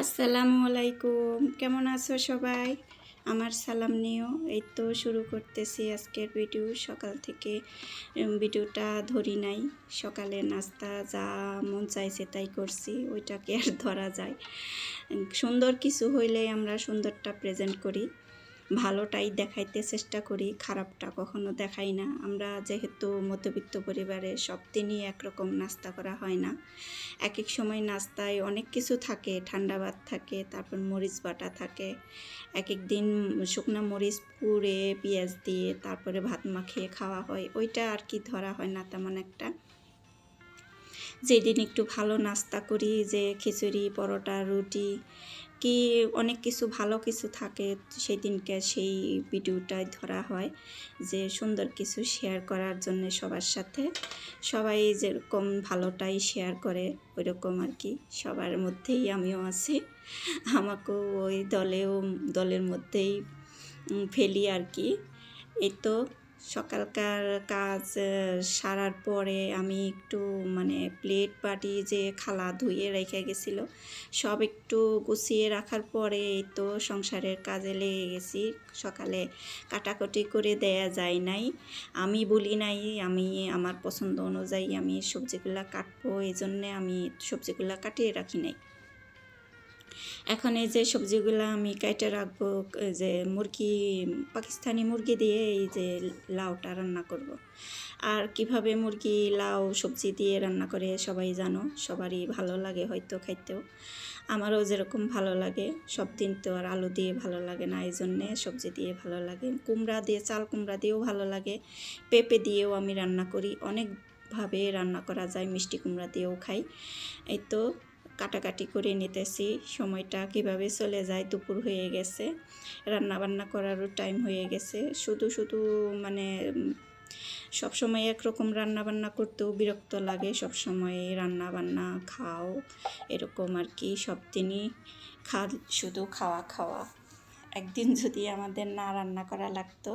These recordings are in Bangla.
আসসালামু আলাইকুম। কেমন আছো সবাই? আমার সালাম নিও। এই তো শুরু করতেছি আজকের ভিডিও। সকাল থেকে ভিডিওটা ধরি নাই। সকালে নাস্তা যা মন চাইছে তাই করছি। ওইটাকে আর ধরা যায়। সুন্দর কিছু হইলে আমরা সুন্দরটা প্রেজেন্ট করি। ভালোটাই দেখাইতে চেষ্টা করি, খারাপটা কখনো দেখাই না। আমরা যেহেতু মধ্যবিত্ত পরিবারে সব দিনই একরকম নাস্তা করা হয় না। এক এক সময় নাস্তায় অনেক কিছু থাকে, ঠান্ডা ভাত থাকে, তারপর মরিচ বাটা থাকে। এক এক দিন শুকনা মরিচ পুড়ে, পেঁয়াজ দিয়ে তারপরে ভাত মাখিয়ে খাওয়া হয়। ওইটা আর কি ধরা হয় না তেমন একটা। যেদিন একটু ভালো নাস্তা করি, যে খিচুড়ি, পরোটা, রুটি কি অনেক কিছু ভালো কিছু থাকে সেদিনকে সেই ভিডিওটাই ধরা হয় যে সুন্দর কিছু শেয়ার করার জন্য সবার সাথে। সবাই যেরকম ভালোটাই শেয়ার করে, ওইরকম আর কি। সবার মধ্যেই আমিও আছি। আমাকেও ওই দলেও দলের মধ্যেই ফেলি আর কি। এই তো সকালকার কাজ সারার পরে আমি একটু মানে প্লেট বাটি যে খালা ধুয়ে রেখে গেছিল, সব একটু গুছিয়ে রাখার পরে এই তো সংসারের কাজে লেগে গেছি। সকালে কাটাকুটি করে দেয়া যায় নাই। আমি বলি নাই, আমি আমার পছন্দ অনুযায়ী আমি সবজিগুলা কাটবো, এই জন্যে আমি সবজিগুলা কাটিয়ে রাখি নাই। এখন এই যে সবজিগুলো আমি কেটে রাখব যে মুরগি, পাকিস্তানি মুরগি দিয়ে এই যে লাউটা রান্না করব। আর কীভাবে মুরগি, লাউ, সবজি দিয়ে রান্না করে সবাই জানো, সবারই ভালো লাগে হয়তো খাইতেও। আমারও যেরকম ভালো লাগে, সব দিন তো আর আলু দিয়ে ভালো লাগে না, এই জন্যে সবজি দিয়ে ভালো লাগে। কুমড়া দিয়ে, চাল কুমড়া দিয়েও ভালো লাগে, পেঁপে দিয়েও আমি রান্না করি, অনেকভাবে রান্না করা যায়, মিষ্টি কুমড়া দিয়েও খাই। এই তো কাটাকাটি করে নিতেছি। সময়টা কীভাবে চলে যায় দুপুর হয়ে গেছে। রান্না বান্না করারও টাইম হয়ে গেছে। শুধু শুধু মানে উম, সবসময় একরকম রান্না বান্না করতেও বিরক্ত লাগে। সবসময় রান্না বান্না খাও এরকম আর কি। সব দিনই খা শুধু খাওয়া খাওয়া। একদিন যদি আমাদের না রান্না করা লাগতো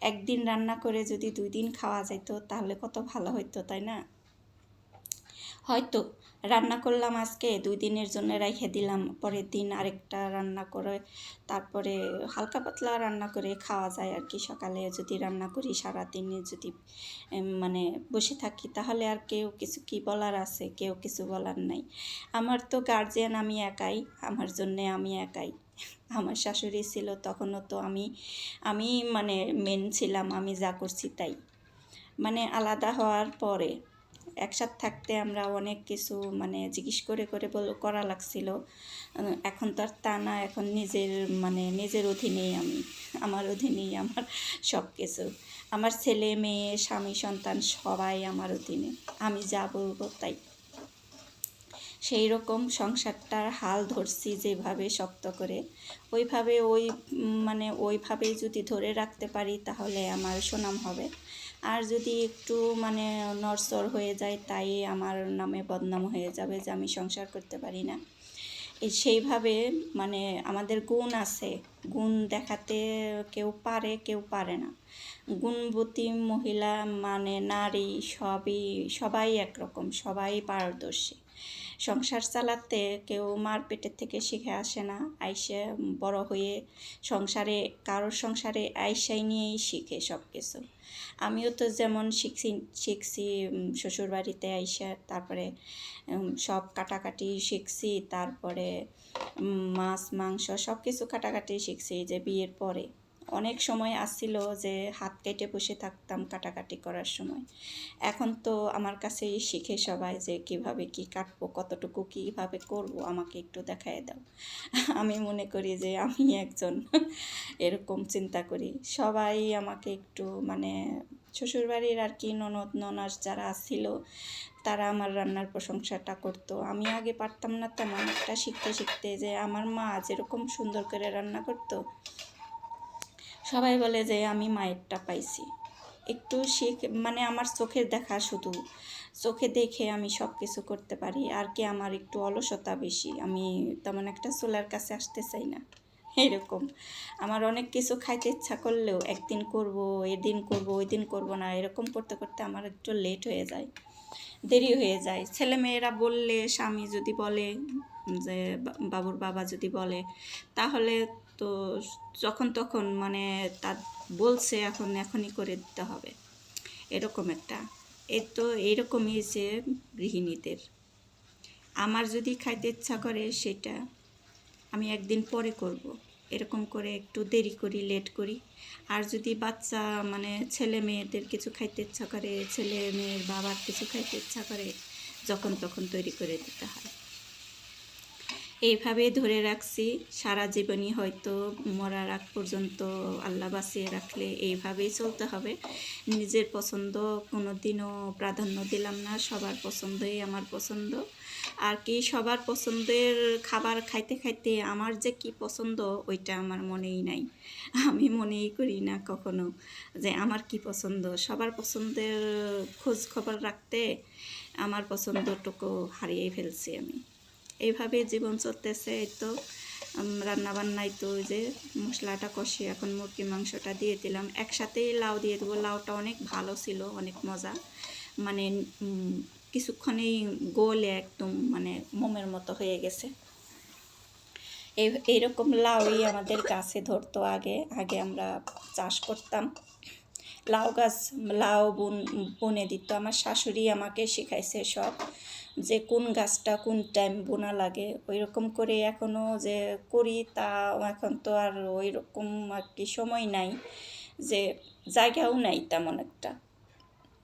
একদিন রান্না করে যদি দুই দিন খাওয়া যেত তাহলে কত ভালো হতো তাই না? হয়তো রান্না করলাম আজকে, দুই দিনের জন্য রেখে দিলাম, পরের দিন আরেকটা রান্না করে, তারপরে হালকা পাতলা রান্না করে খাওয়া যায় আর কি সকালে। যদি রান্না করি সারাদিনে যদি মানে বসে থাকি, তাহলে আর কেউ কিছু কি বলার আছে? কেউ কিছু বলার নাই। আমার তো গার্জিয়ান আমি একাই, আমার জন্যে আমি একাই। আমার শাশুড়ি ছিল, তখনও তো আমি আমি মানে মেন ছিলাম, আমি যা করছি তাই। মানে আলাদা হওয়ার পরে একসাথে থাকতে আমরা অনেক কিছু মানে জিজ্ঞেস করে করে বল, করা লাগছিল। এখন তো আর তা না, এখন নিজের মানে নিজের অধীনেই আমি, আমার অধীনেই আমার সব কিছু। আমার ছেলে, মেয়ে, স্বামী, সন্তান সবাই আমার অধীনে। আমি যা বলব তাই। সেই রকম সংসারটার হাল ধরছি যেভাবে শক্ত করে। ওইভাবে ওই মানে ওইভাবেই যদি ধরে রাখতে পারি তাহলে আমার সুনাম হবে। আর যদি একটু মানে নড়চড় হয়ে যায় তাই আমার নামে বদনাম হয়ে যাবে যে আমি সংসার করতে পারি না। সেইভাবে মানে আমাদের গুণ আছে। গুণ দেখাতে কেউ পারে কেউ পারে না। গুণবতী মহিলা মানে নারী সবই, সবাই একরকম, সবাই পারদর্শী। সংসার চালাতে কেউ মার পেটের থেকে শিখে আসে না, আইসে বড় হয়ে সংসারে, কারোর সংসারে আইসাই নিয়েই শিখে সব কিছু আমিও তো যেমন শিখছি শিখছি শ্বশুরবাড়িতে আইসা তারপরে সব কাটাকাটি শিখছি, তারপরে মাছ, মাংস সব কিছু কাটাকাটি শিখছি যে বিয়ের পরে। অনেক সময় আসছিল যে হাত কেটে বসে থাকতাম কাটাকাটি করার সময়। এখন তো আমার কাছেই শিখে সবাই যে কীভাবে কি কাটবো, কতটুকু কীভাবে করব, আমাকে একটু দেখায় দাও। আমি মনে করি যে আমি একজন এরকম চিন্তা করি। সবাই আমাকে একটু মানে শ্বশুরবাড়ির আর কি ননদ, ননাস যারা ছিল তারা আমার রান্নার প্রশংসাটা করতো। আমি আগে পারতাম না তেমন একটা শিখতে শিখতে যে আমার মা যেরকম সুন্দর করে রান্না করতো সবাই বলে যে আমি মায়েরটা পাইছি। একটু শিখ মানে আমার চোখের দেখা শুধু। চোখে দেখে আমি সব কিছু করতে পারি। আর কি আমার একটু অলসতা বেশি। আমি তেমন একটা চুলার কাছে আসতে চাই না। এরকম। আমার অনেক কিছু খাইতে ইচ্ছা করলেও একদিন করব, এদিন করব ওই দিন করব না। এরকম করতে করতে আমার একটু লেট হয়ে যায়। দেরি হয়ে যায়। ছেলেমেয়েরা বললে, স্বামী যদি বলে, যে বাবুর বাবা যদি বলে, তাহলে তো যখন তখন মানে তার বলছে, এখন, এখনই করে দিতে হবে। এরকম একটা। এ তো এইরকমই যে গৃহিণীদের। আমার যদি খাইতে ইচ্ছা করে সেটা আমি একদিন পরে করব। এরকম করে একটু দেরি করি, লেট করি। আর যদি বাচ্চা মানে ছেলে মেয়েদের কিছু খাইতে ইচ্ছা করে, ছেলে মেয়ের বাবার কিছু খাইতে ইচ্ছা করে, যখন তখন তৈরি করে দিতে হয়। এইভাবে ধরে রাখছি, সারা জীবনই হয়তো মরার আগ পর্যন্ত আল্লাহ বাঁচিয়ে রাখলে এইভাবেই চলতে হবে। নিজের পছন্দ কোনো দিনও প্রাধান্য দিলাম না, সবার পছন্দই আমার পছন্দ। আর কি সবার পছন্দের খাবার খাইতে খাইতে আমার যে কি পছন্দ ওইটা আমার মনেই নাই। আমি মনেই করি না কখনো যে আমার কি পছন্দ। সবার পছন্দের খোঁজ খবর রাখতে আমার পছন্দটুকু হারিয়ে ফেলছি আমি। এইভাবে জীবন চলতেছে। এই তো রান্না বান্নায় তো ওই যে মশলাটা কষে এখন মুরগি মাংসটা দিয়ে দিলাম। একসাথেই লাউ দিয়ে দেবো। লাউটা অনেক ভালো ছিল, অনেক মজা। মানে কিছুক্ষণেই গোলে একদম মানে মোমের মতো হয়ে গেছে। এই এইরকম লাউই আমাদের গাছে ধরতো আগে। আগে আমরা চাষ করতাম। লাউ গাছ, লাউ বুন, বুনে দিত। আমার শাশুড়ি আমাকে শেখাইছে সব যে কোন গাছটা কোন টাইম বোনা লাগে। ওই রকম করে এখনও যে করি তা এখন তো আর ওই রকম আর কি সময় নাই যে জায়গাও নাই তেমন একটা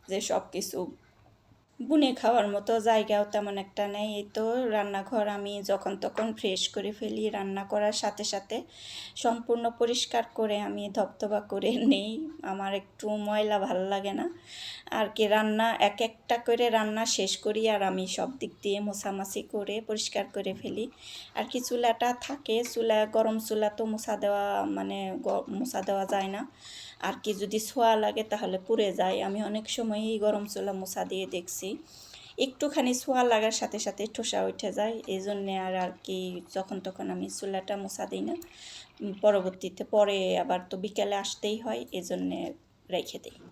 যে সব কিছু বুনে খাওয়ার মতো জায়গাও তেমন একটা নেই। এই তো রান্নাঘর আমি যখন তখন ফ্রেশ করে ফেলি, রান্না করার সাথে সাথে সম্পূর্ণ পরিষ্কার করে আমি ধবধবা করে নেই। আমার একটু ময়লা ভালো লাগে না। আর কি রান্না, এক একটা করে রান্না শেষ করি আর আমি সব দিক দিয়ে মোছামাছি করে পরিষ্কার করে ফেলি। আর কি চুলাটা থাকে, চুলা, গরম চুলা তো মোছা দেওয়া মানে মোছা দেওয়া যায় না। আর কি যদি ছোঁয়া লাগে তাহলে পুড়ে যায়। আমি অনেক সময়ই গরম চুলা মোছা দিয়ে দেখছি। একটুখানি ছোঁয়া লাগার সাথে সাথে ঠোসা উঠে যায়। এই জন্যে আর আর কি যখন তখন আমি চুলাটা মোছা দিই না। পরবর্তীতে পরে আবার তো বিকেলে আসতেই হয়, এই জন্যে রেখে দিই।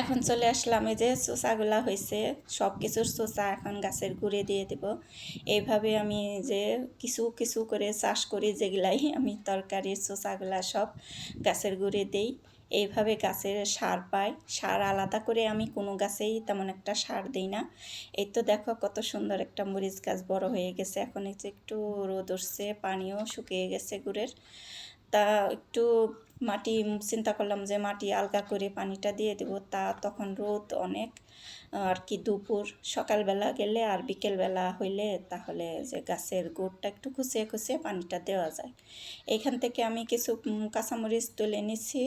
এখন চলে আসলাম এই যে চোষাগুলা হয়েছে সব কিছুর চোষা এখন গাছের গুঁড়ে দিয়ে দেব। এইভাবে আমি যে কিছু কিছু করে চাষ করি, যেগুলাই আমি তরকারির চোষাগুলা সব গাছের গুঁড়ে দেই। এইভাবে গাছের সার পাই। সার আলাদা করে আমি কোনো গাছেই তেমন একটা সার দিই না। এই তো দেখো কত সুন্দর একটা মরিচ গাছ বড় হয়ে গেছে। এখন একটু রোদ উঠছে, পানিও শুকিয়ে গেছে গুড়ের। তা একটু মাটি চিন্তা করলাম যে মাটি আলগা করে পানিটা দিয়ে দেবো। তা তখন রোদ অনেক। আর কি দুপুর, সকালবেলা গেলে আর বিকেলবেলা হইলে তাহলে যে গাছের গোড়টা একটু খুঁচিয়ে খুঁচিয়ে পানিটা দেওয়া যায়। এইখান থেকে আমি কিছু কাঁচামরিচ তুলে নিচ্ছি।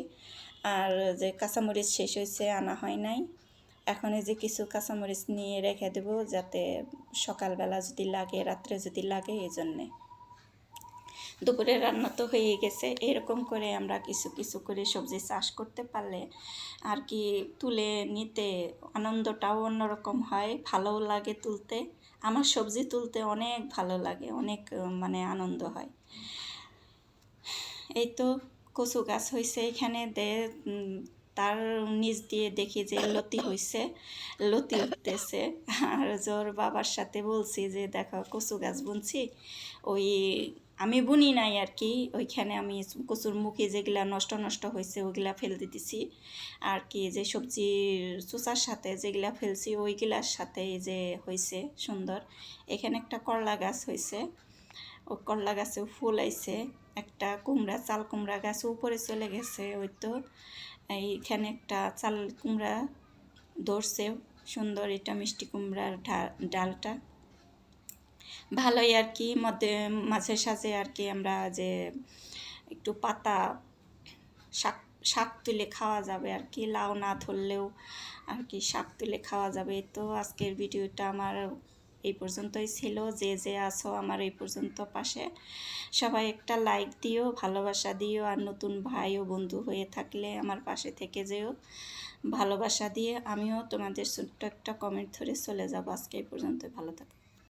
আর যে কাঁচামরিচ শেষ হয়েছে, আনা হয় নাই। এখন এই যে কিছু কাঁচামরিচ নিয়ে রেখে দেবো যাতে সকালবেলা যদি লাগে, রাত্রে যদি লাগে, এই জন্যে। দুপুরের রান্না তো হয়ে গেছে। এরকম করে আমরা কিছু কিছু করে সবজি চাষ করতে পারলে আর কি তুলে নিতে আনন্দটাও অন্যরকম হয়, ভালোও লাগে তুলতে। আমার সবজি তুলতে অনেক ভালো লাগে, অনেক মানে আনন্দ হয়। এই তো কচু গাছ হয়েছে এখানে, দে তার নিচ দিয়ে দেখি যে লতি হয়েছে, লতি উঠতেছে। আর জোর বাবার সাথে বলছি যে, দেখো, কচু গাছ বুনছি, ওই আমি বুনি নাই আর কি, ওইখানে আমি কচুর মুখে যেগুলা নষ্ট নষ্ট হয়েছে ওইগুলা ফেল দিতেছি। আর কি যে সবজির চুচার সাথে যেগুলা ফেলছি ওইগুলার সাথে এই যে হয়েছে সুন্দর। এখানে একটা করলা গাছ হয়েছে ও করলা গাছেও ফুল আইছে, একটা কুমড়া, চাল কুমড়া গাছ উপরে চলে গেছে ওই তো। এইখানে একটা চাল কুমড়া ধরছে, সুন্দর এটা মিষ্টি কুমড়ার ডালটা। ভালোই আর কি, মধ্যে, মাঝে সাঝে আর কি আমরা যে একটু পাতা, শাক শাক তুলে খাওয়া যাবে আর কি, লাউ না ধরলেও আর কি শাক তুলে খাওয়া যাবে। তো আজকের ভিডিওটা আমার এই পর্যন্তই ছিল, যে যে আছো আমার এই পর্যন্ত পাশে। সবাই একটা লাইক দিও, ভালোবাসা দিও, আর নতুন ভাই ও বন্ধু হয়ে থাকলে আমার পাশে থেকে যেও। ভালোবাসা দিয়ে আমিও তোমাদের ছোট্ট একটা কমেন্ট ধরে চলে যাব। আজকে এই পর্যন্ত ভালো থাকো।